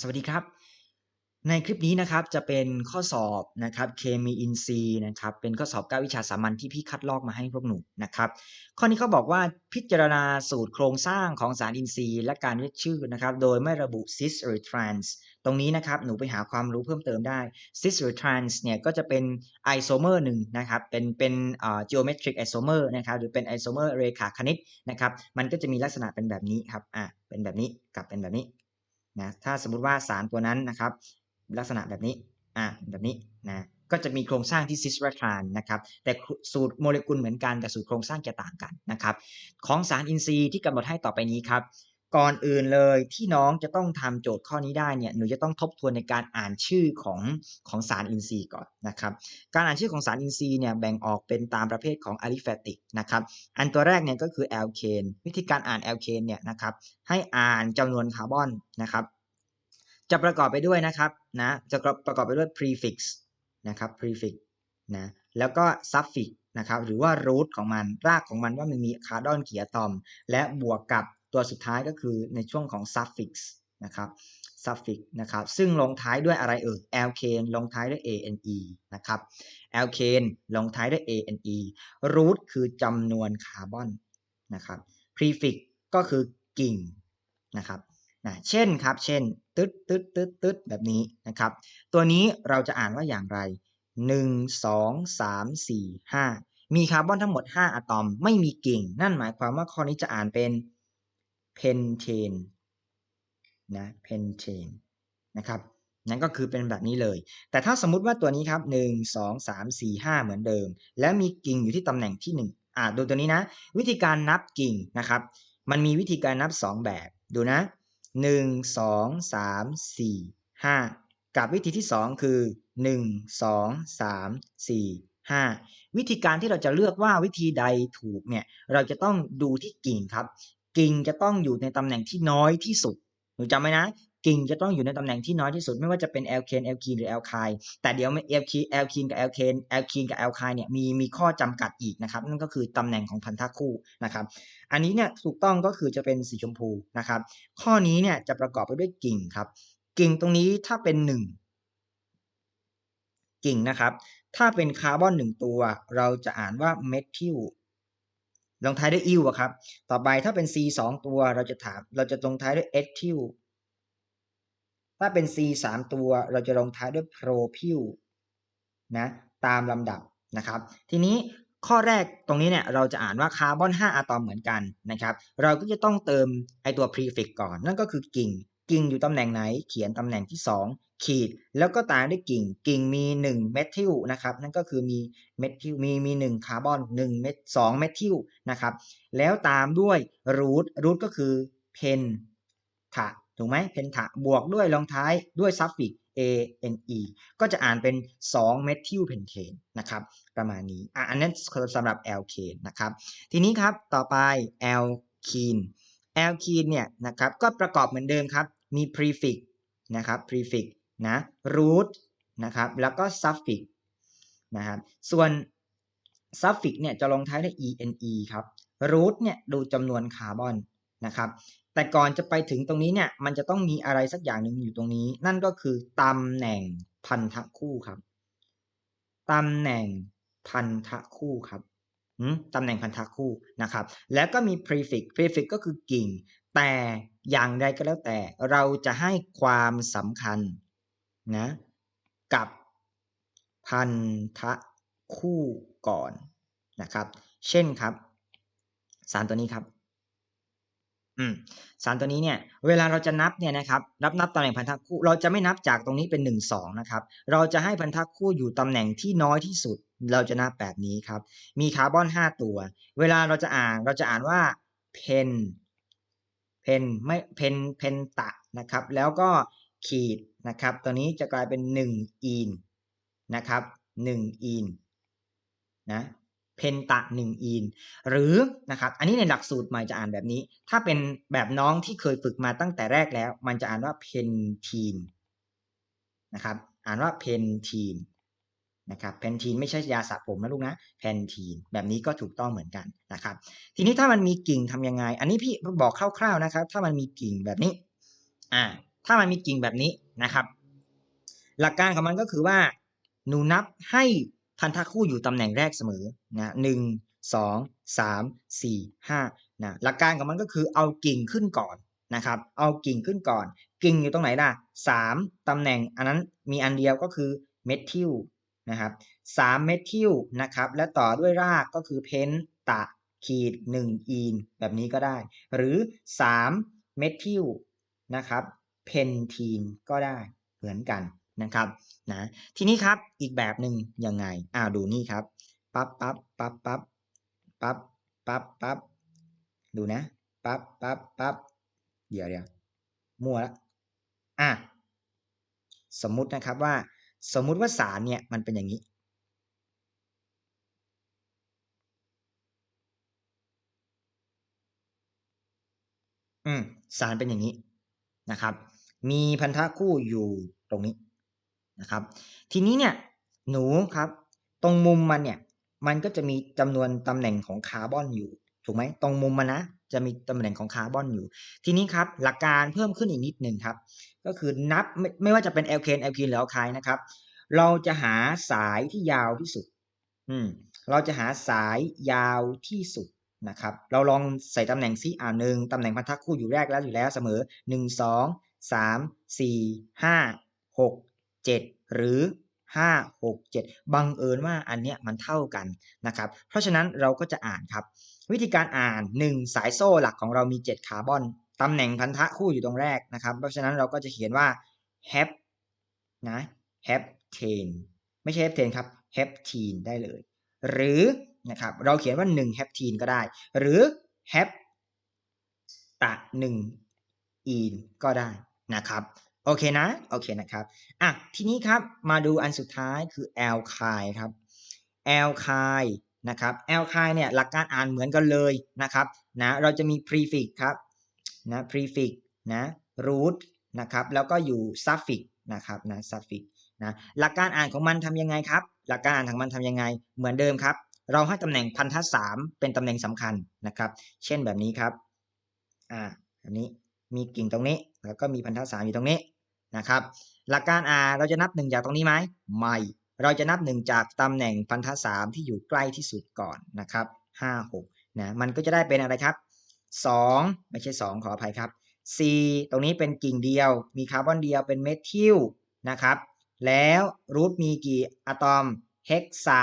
สวัสดีครับ ในคลิปนี้นะครับจะเป็นข้อสอบนะครับเคมีอินทรีย์นะครับเป็นข้อสอบ9วิชาสามัญที่พี่คัดลอกมาให้พวกหนูนะครับ ข้อนี้เขาบอกว่าพิจารณาสูตรโครงสร้างของสารอินทรีย์ และการเรียกชื่อนะครับ โดยไม่ระบุ cis หรือ trans ตรงนี้นะครับหนูไปหาความรู้เพิ่มเติมได้ cis หรือ trans เนี่ยก็จะเป็นไอโซเมอร์หนึ่งนะครับเป็นเป็นอ่า geometric isomer นะครับหรือเป็นไอโซเมอร์เรขาคณิตนะครับมันก็จะมีลักษณะเป็นแบบนี้ครับอ่าเป็นแบบนี้กับเป็นแบบนี้ นะถ้าสมมุติว่าสารตัวนั้นนะครับลักษณะแบบนี้อะแบบนี้นะก็จะมีโครงสร้างที่ซิสราทรานนะครับแต่สูตรโมเลกุลเหมือนกันแต่สูตรโครงสร้างจะต่างกันนะครับของสารอินทรีย์ที่กำหนดให้ต่อไปนี้ครับ ก่อนอื่นเลยที่น้องจะต้องทำโจทย์ข้อนี้ได้เนี่ยหนูจะต้องทบทวนในการอ่านชื่อของของสารอินทรีย์ก่อนนะครับการอ่านชื่อของสารอินทรีย์เนี่ยแบ่งออกเป็นตามประเภทของอะลิแฟติกนะครับอันตัวแรกเนี่ยก็คือแอลเคนวิธีการอ่านแอลเคนเนี่ยนะครับให้อ่านจำนวนคาร์บอนนะครับจะประกอบไปด้วยนะครับนะจะประกอบไปด้วย prefix นะครับ prefix นะแล้วก็ suffix นะครับหรือว่า root ของมันรากของมันว่ามันมีคาร์บอนกี่อะตอม และบวกกับ ตัวสุดท้ายก็คือในช่วงของ suffix นะครับ suffix นะครับซึ่งลงท้ายด้วยอะไรเอ่ย alkane ลงท้ายด้วย ane นะครับ alkane ลงท้ายด้วย ane root คือจำนวนคาร์บอนนะครับ prefix ก็คือกิ่งนะครับนะเช่นครับ เช่น ตึ๊ดตึ๊ดตึ๊ดตึ๊ดแบบนี้นะครับ ตัวนี้เราจะอ่านว่าอย่างไร 1 2 3 4 5 มีคาร์บอนทั้งหมด 5 อะตอม ไม่มีกิ่ง นั่นหมายความว่าข้อนี้จะอ่านเป็น เพนเทนนะเพนเทนนะครับนั่นก็คือเป็นแบบนี้เลย แต่ถ้าสมมุติว่าตัวนี้ครับ 1 2 3 4 5 เหมือนเดิม แล้วมีกิ่งอยู่ที่ตำแหน่งที่ 1 อ่าดูตัวนี้นะ วิธีการนับกิ่งนะครับ มันมีวิธีการนับ 2 แบบดูนะ 1 2 3 4 5 กับวิธีที่ 2 คือ 1 2 3 4 5 วิธีการที่เราจะเลือกว่าวิธีใดถูกเนี่ย เราจะต้องดูที่กิ่งครับ กิ่งจะต้องอยู่ในตำแหน่งที่น้อยที่สุดหนูจำไว้นะกิ่งจะต้องอยู่ในตำแหน่งที่น้อยที่สุดไม่ว่าจะเป็นแอลเคนแอลคีนหรือแอลไคแต่เดี๋ยวแอลคีแอลคีนกับแอลเคนแอลคีนกับแอลไคเนี่ยมีมีข้อจำกัดอีกนะครับนั่นก็คือตำแหน่งของพันธะคู่นะครับอันนี้เนี่ยถูกต้องก็คือจะเป็นสีชมพูนะครับข้อนี้เนี่ยจะประกอบไปด้วยกิ่งครับ กิ่งตรงนี้ถ้าเป็นหนึ่งกิ่งนะครับ ถ้าเป็นคาร์บอนหนึ่งตัว เราจะอ่านว่าเมทิล ลงท้ายด้วยอิวครับ ต่อไปถ้าเป็น C สองตัวเราจะถามเราจะลงท้ายด้วยเอทิถ้าเป็น C สามตัวเราจะลงท้ายด้วยโพรพิลนะตามลำดับนะครับ ทีนี้ข้อแรกตรงนี้เนี่ยเราจะอ่านว่าคาร์บอน 5 อะตอมเหมือนกันนะครับ เราก็จะต้องเติมไอตัว prefix ก่อน นั่นก็คือกิ่ง กิ่งอยู่ตำแหน่งไหน เขียนตำแหน่งที่ 2 ขีดแล้วก็ตามด้วยกิ่ง กิ่งมี1เมทิลนะครับนั่นก็คือมีเมทิลมีมี1คาร์บอน1เมท2เมทิลนะครับแล้วตามด้วย root root ก็คือเพนทะถูกไหมเพนทะบวกด้วยลงท้ายด้วย suffix A N E ก็จะอ่านเป็น2เมทิลเพนเทนนะครับประมาณนี้อะอันนั้นสำหรับแอลเคนนะครับทีนี้ครับต่อไปแอลคีนแอลคีนเนี่ยนะครับก็ประกอบเหมือนเดิมครับมี prefix นะครับ prefix นะ root นะครับ แล้วก็ suffix นะครับ ส่วน suffix เนี่ยจะลงท้ายด้วย ene ครับ root เนี่ยดูจำนวนคาร์บอนนะครับ แต่ก่อนจะไปถึงตรงนี้เนี่ย มันจะต้องมีอะไรสักอย่างหนึ่งอยู่ตรงนี้ นั่นก็คือตำแหน่งพันธะคู่ครับตำแหน่งพันธะคู่ครับตำแหน่งพันธะคู่นะครับ แล้วก็มี prefix prefix ก็คือกิ่ง แต่อย่างใดก็แล้วแต่เราจะให้ความสำคัญ นะกับพันธะคู่ก่อนนะครับ เช่นครับสารตัวนี้ครับอืมสารตัวนี้เนี่ย เวลาเราจะนับเนี่ยนะครับนับนับตำแหน่งพันธะคู่ เราจะไม่นับจากตรงนี้เป็นหนึ่งสองนะครับ เราจะให้พันธะคู่อยู่ตำแหน่งที่น้อยที่สุด เราจะนับแบบนี้ครับ มีคาร์บอนห้าตัว เวลาเราจะอ่านเราจะอ่านว่าเพนเพนไม่เพนเพนตะนะครับ แล้วก็ขีด นะครับตัวนี้จะกลายเป็นหนึ่งอีนนะครับหนึ่งอีนนะเพนตะหนึ่งอีนหรือนะครับอันนี้ในหลักสูตรใหม่จะอ่านแบบนี้ ถ้าเป็นแบบน้องที่เคยฝึกมาตั้งแต่แรกแล้ว มันจะอ่านว่าเพนทีนนะครับอ่านว่าเพนทีนนะครับเพนทีนไม่ใช่ยาสระผมนะลูกนะเพนทีนแบบนี้ก็ถูกต้องเหมือนกันนะครับ ทีนี้ถ้ามันมีกิ่งทํำยังไง อันนี้พี่บอกคร่าวๆนะครับ ถ้ามันมีกิ่งแบบนี้ อ่า ถ้ามันมีกิ่งแบบนี้นะครับ หลักการของมันก็คือว่า หนูนับให้พันธะคู่อยู่ตำแหน่งแรกเสมอนะหนึ่งสองสามสี่ห้านะหลักการของมันก็คือเอากิ่งขึ้นก่อนนะครับ เอากิ่งขึ้นก่อน กิ่งอยู่ตรงไหนล่ะสามตำแหน่งอันนั้นมีอันเดียวก็คือเมทิลนะครับสามเมทิลนะครับ และต่อด้วยรากก็คือเพนตะขีดหนึ่งอีนแบบนี้ก็ได้ หรือสามเมทิลนะครับ เพนทีนก็ได้เหมือนกันนะครับนะทีนี้ครับอีกแบบหนึ่งยังไงอ้าวดูนี่ครับปั๊บปั๊บปั๊บปั๊บปั๊บปั๊บปั๊บดูนะปั๊บปั๊บปั๊บเดี๋ยวเดี๋ยวมั่วละอะสมมุตินะครับว่า สมมุติว่าสารเนี่ยมันเป็นอย่างนี้ อืมสารเป็นอย่างนี้นะครับ มีพันธะคู่อยู่ตรงนี้นะครับ ทีนี้เนี่ยหนูครับ ตรงมุมมันเนี่ยมันก็จะมีจำนวนตำแหน่งของคาร์บอนอยู่ ถูกไหมตรงมุมมันนะจะมีตำแหน่งของคาร์บอนอยู่ ทีนี้ครับ หลักการเพิ่มขึ้นอีกนิดหนึ่งครับ ก็คือนับไม่ไม่ว่าจะเป็นแอลเคนแอลคีนหรือแอลไคน์นะครับ เราจะหาสายที่ยาวที่สุด อืม เราจะหาสายยาวที่สุดนะครับ เราลองใส่ตำแหน่งซิอ่าหนึ่งตำแหน่งพันธะคู่อยู่แรกแล้วอยู่แล้วเสมอหนึ่งสอง สามสี่ห้าหกเจ็ดหรือห้าหกเจ็ดบังเอิญว่าอันเนี้ยมันเท่ากันนะครับ เพราะฉะนั้นเราก็จะอ่านครับ วิธีการอ่านหนึ่งสายโซ่หลักของเรามีเจ็ดคาร์บอนตำแหน่งพันธะคู่อยู่ตรงแรกนะครับ เพราะฉะนั้นเราก็จะเขียนว่า hep นะ h e p t a n ไม่ใช่ h e p t a n ครับ hep t e n ได้เลย หรือนะครับเราเขียนว่า1 hep t e n ก็ได้ หรือ hep ตะ1 e n ก็ได้ นะครับโอเคนะโอเคนะครับอะทีนี้ครับมาดูอันสุดท้ายคือ alkyl ครับ alkyl นะครับ alkyl เนี่ยหลักการอ่านเหมือนกันเลยนะครับนะเราจะมี prefix ครับนะ prefix นะ root นะครับแล้วก็อยู่ suffix นะครับนะ suffix นะหลักการอ่านของมันทำยังไงครับ หลักการอ่านของมันทำยังไงเหมือนเดิมครับ เราให้ตำแหน่งพันธะสามเป็นตำแหน่งสำคัญนะครับ เช่นแบบนี้ครับอ่าอันนี้มีกิ่งตรงนี้ แล้วก็มีพันธะสามอยู่ตรงนี้นะครับหลักการอ่าเราจะนับหนึ่งจากตรงนี้ไหมไม่ เราจะนับหนึ่งจากตำแหน่งพันธะสามที่อยู่ใกล้ที่สุดก่อนนะครับห้าหกนะมันก็จะได้เป็นอะไรครับสองไม่ใช่สองขออภัยครับ C ตรงนี้เป็นกิ่งเดียว มีคาร์บอนเดียวเป็นเมทิลนะครับ แล้วรูทมีกี่อะตอมเฮกซา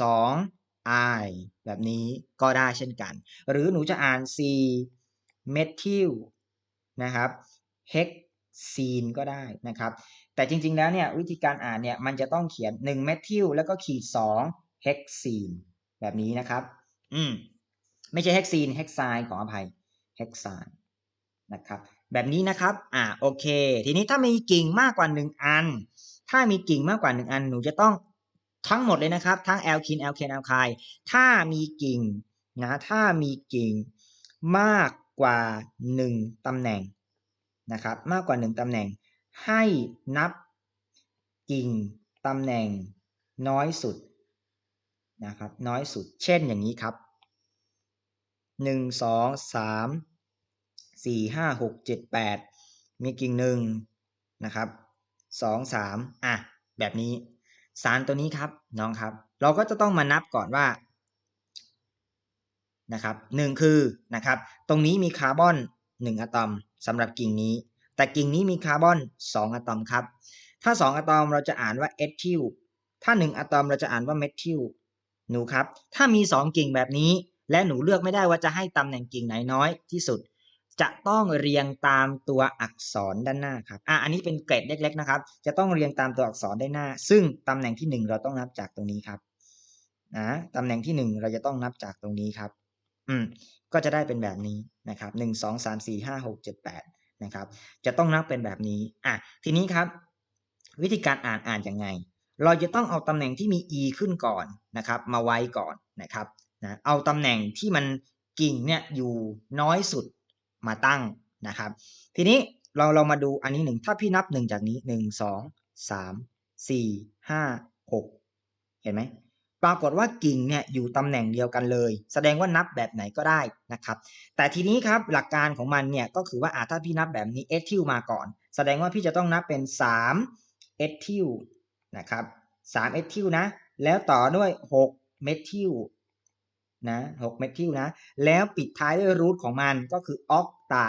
สองไอแบบนี้ก็ได้เช่นกัน หรือหนูจะอ่าน C เมทิล นะครับเฮกซีนก็ได้นะครับแต่จริงๆแล้วเนี่ยวิธีการอ่านเนี่ยมันจะต้องเขียน1เมทิลแล้วก็ขีด2เฮกซีนแบบนี้นะครับอืมไม่ใช่เฮกซีนเฮกไซน์ขออภัยเฮกไซน์นะครับแบบนี้นะครับอ่าโอเค ทีนี้ถ้ามีกิ่งมากกว่า 1 อัน ถ้ามีกิ่งมากกว่า 1 อันหนูจะต้องทั้งหมดเลยนะครับ ทั้งแอลคินแอลเคนแอลไคถ้ามีกิ่งนะถ้ามีกิ่งมาก กว่า 1 ตำแหน่งนะครับมากกว่า 1 ตำแหน่ง ให้นับกิ่งตำแหน่งน้อยสุดนะครับน้อยสุด เช่นอย่างนี้ครับหนึ่งสองสามสี่ห้าหกเจ็ดแปดมีกิ่งหนึ่งนะครับสองสามอะแบบนี้สารตัวนี้ครับน้องครับ เราก็จะต้องมานับก่อนว่า นะครับหนึ่งคือนะครับตรงนี้มีคาร์บอนหนึ่งอะตอมสำหรับกิ่งนี้ แต่กิ่งนี้มีคาร์บอนสองอะตอมครับ ถ้าสองอะตอมเราจะอ่านว่าเอทิลถ้าหนึ่งอะตอมเราจะอ่านว่าเมทิลหนูครับ ถ้ามีสองกิ่งแบบนี้ และหนูเลือกไม่ได้ว่าจะให้ตำแหน่งกิ่งไหนน้อยที่สุด จะต้องเรียงตามตัวอักษรด้านหน้าครับอะอันนี้เป็นเกรดเล็ก ๆ นะครับ จะต้องเรียงตามตัวอักษรด้านหน้า ซึ่งตำแหน่งที่หนึ่งเราต้องนับจากตรงนี้ครับนะตำแหน่งที่หนึ่งเราจะต้องนับจากตรงนี้ครับ อืมก็จะได้เป็นแบบนี้นะครับหนึ่งสองสามสี่ห้าหกเจ็ดแปดนะครับ จะต้องนับเป็นแบบนี้อะทีนี้ครับ วิธีการอ่านอ่านยังไง เราจะต้องเอาตำแหน่งที่มี e ขึ้นก่อนนะครับ มาไว้ก่อนนะครับนะเอาตำแหน่งที่มันกิ่งเนี่ยอยู่น้อยสุดมาตั้งนะครับ ทีนี้เราเรามาดูอันนี้หนึ่งถ้าพี่นับหนึ่งจากนี้หนึ่งสองสามสี่ห้าหกเห็นไหม ปรากฏว่ากิ่งเนี่ยอยู่ตำแหน่งเดียวกันเลย แสดงว่านับแบบไหนก็ได้นะครับ แต่ทีนี้ครับหลักการของมันเนี่ยก็คือว่าอ่าถ้าพี่นับแบบนี้เอทิลมาก่อน แสดงว่าพี่จะต้องนับเป็น3เอทิลนะครับ3เอทิลนะ แล้วต่อด้วย 6 เมทิลนะ6เมทิลนะ แล้วปิดท้ายด้วยรูทของมันก็คือออกตา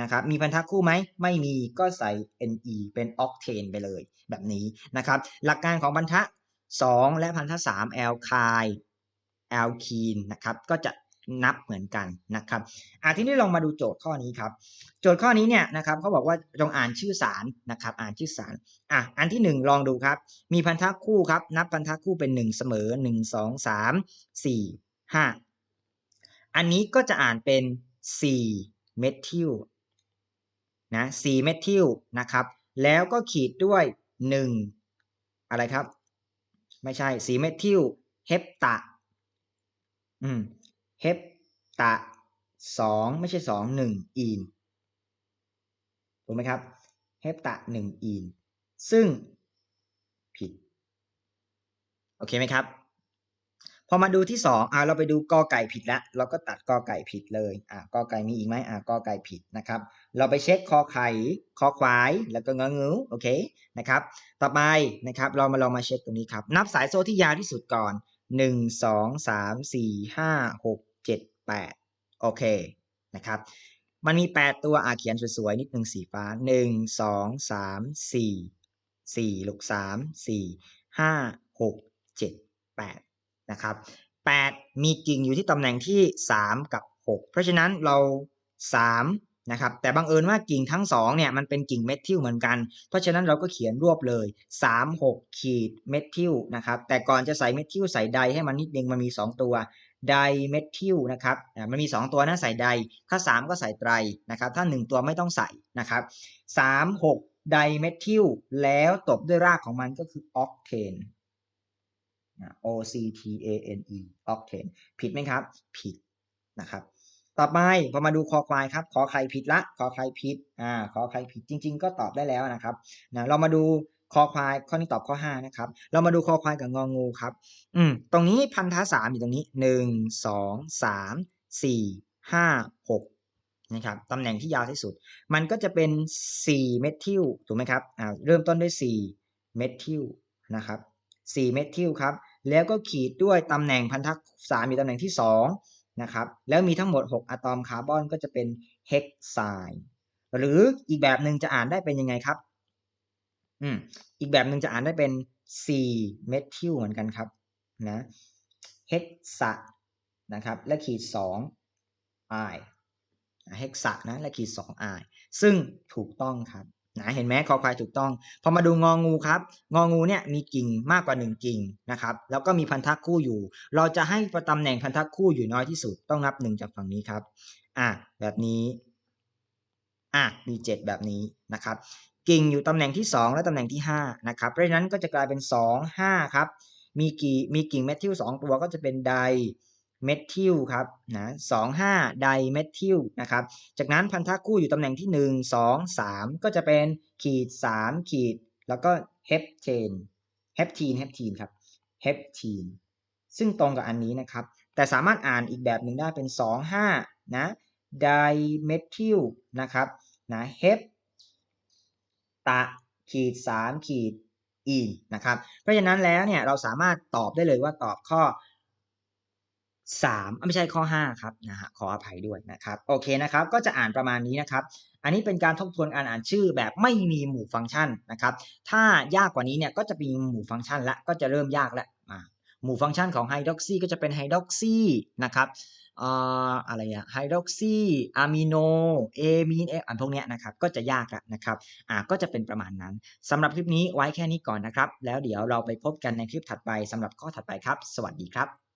นะครับ มีพันธะคู่ไหม ไม่มีก็ใส่ ne เป็นออกเทนไปเลยแบบนี้นะครับ หลักการของพันธะ 2 และพันธะ3แอลคายแอลคีนนะครับก็จะนับเหมือนกันนะครับอะทีนี้ลองมาดูโจทย์ข้อนี้ครับ โจทย์ข้อนี้เนี่ยนะครับเขาบอกว่าจงอ่านชื่อสารนะครับ อ่านชื่อสารอะอันที่ 1 ลองดูครับ มีพันธะคู่ครับ นับพันธะคู่เป็น 1 เสมอ 1 2 3 4 5 อันนี้ก็จะอ่านเป็น 4 เมทิลนะ4เมทิลนะครับ แล้วก็ขีดด้วย 1 อะไรครับ ไม่ใช่สีเมทิลเฮปตาอืมเฮปตาสองไม่ใช่สองหนึ่งอีนถูกไหมครับเฮปตาหนึ่งอีน ซึ่งผิด โอเคไหมครับ พอมาดูที่สองอ่าเราไปดูกอไก่ผิดแล้ว เราก็ตัดกอไก่ผิดเลยอ่ากอไก่มีอีกไหมอ่ากอไก่ผิดนะครับ เราไปเช็คคอไข่คอควายแล้วก็งองูโอเคนะครับ ต่อไปนะครับเรามาลองมาเช็คตรงนี้ครับ นับสายโซ่ที่ยาวที่สุดก่อนหนึ่งสองสามสี่ห้าหกเจ็ดแปดโอเคนะครับมันมีแปดตัวอ่าเขียนสวยๆนิดหนึ่งสีฟ้าหนึ่งสองสามสี่สี่ลูกสามสี่ห้าหกเจ็ดแปด นะครับแปดมีกิ่งอยู่ที่ตำแหน่งที่สามกับหกเพราะฉะนั้นเราสามนะครับ แต่บังเอิญว่ากิ่งทั้งสองเนี่ยมันเป็นกิ่งเมทิลเหมือนกัน เพราะฉะนั้นเราก็เขียนรวบเลย 3 6 ขีดเมทิลนะครับ แต่ก่อนจะใส่เมทิลใส่ไดให้มันนิดนึงมันมี 2 ตัวไดเมทิลนะครับมันมี 2 ตัวนะใส่ไดถ้า 3 ก็ใส่ไตรนะครับถ้า 1 ตัวไม่ต้องใส่นะครับ3 6ไดเมทิลแล้วตบด้วยรากของมันก็คือออกเทน O C T A N E ออกเทนผิดไหมครับ ผิดนะครับ ต่อไปพอมาดูคอควายครับ ขอใครผิดละขอใครผิดอ่าขอใครผิดจริง ๆ ก็ตอบได้แล้วนะครับนะเรามาดูคอควายข้อนี้ตอบข้อ5นะครับ เรามาดูคอควายกับงองูครับ อืมตรงนี้พันธะสามอยู่ตรงนี้หนึ่งสองสามสี่ห้าหกนะครับตำแหน่งที่ยาวที่สุด มันก็จะเป็น 4 เมทิลถูกไหมครับอ่าเริ่มต้นด้วย 4 เมทิลนะครับ 4 เมทิลครับ แล้วก็ขีดด้วยตำแหน่งพันธะสามอยู่ตำแหน่งที่2นะครับแล้วมีทั้งหมด 6 อะตอมคาร์บอนก็จะเป็นเฮกไซด์หรืออีกแบบหนึ่งจะอ่านได้เป็นยังไงครับอืมอีกแบบหนึ่งจะอ่านได้เป็น4เมทิลเหมือนกันครับนะเฮกซานะครับและขีด2ไอเฮกซานะและขีด2ไอซึ่งถูกต้องครับ นะเห็นไหมคอควายถูกต้อง พอมาดูงองูครับ งองูเนี่ยมีกิ่งมากกว่า 1 กิ่งนะครับ แล้วก็มีพันธะคู่อยู่ เราจะให้ประตำแหน่งพันธะคู่อยู่น้อยที่สุด ต้องนับ 1 จากฝั่งนี้ครับ อะแบบนี้ อะมี 7 แบบนี้นะครับ กิ่งอยู่ตำแหน่งที่ 2 และตำแหน่งที่5นะครับ เพราะฉะนั้นก็จะกลายเป็น 2 5 ครับ มีกี่ มีกิ่งเมทิล2ตัวก็จะเป็นได เมทิลครับนะสองห้าไดเมทิลนะครับ จากนั้นพันธะคู่อยู่ตำแหน่งที่หนึ่งสองสามก็จะเป็นขีดสามขีด แล้วก็เฮปเทนเฮปทีนเฮปทีนครับเฮปทีนซึ่งตรงกับอันนี้นะครับ แต่สามารถอ่านอีกแบบหนึ่งได้เป็นสองห้านะไดเมทิลนะครับนะเฮปตะขีดสามขีดอีนนะครับ เพราะฉะนั้นแล้วเนี่ยเราสามารถตอบได้เลยว่าตอบข้อ สามไม่ใช่ข้อห้าครับนะฮะขออภัยด้วยนะครับโอเคนะครับก็จะอ่านประมาณนี้นะครับ อันนี้เป็นการทบทวนการอ่านชื่อแบบไม่มีหมู่ฟังก์ชันนะครับ ถ้ายากกว่านี้เนี่ยก็จะมีหมู่ฟังก์ชันละก็จะเริ่มยากแล้วหมู่ฟังก์ชันของไฮดรอกซีก็จะเป็นไฮดรอกซีนะครับอะไรอะไฮดรอกซีอะมิโนเอมีนเออันพวกเนี้ยนะครับก็จะยากละนะครับอ่าก็จะเป็นประมาณนั้นสำหรับคลิปนี้ไว้แค่นี้ก่อนนะครับ แล้วเดี๋ยวเราไปพบกันในคลิปถัดไปสำหรับข้อถัดไปครับ สวัสดีครับ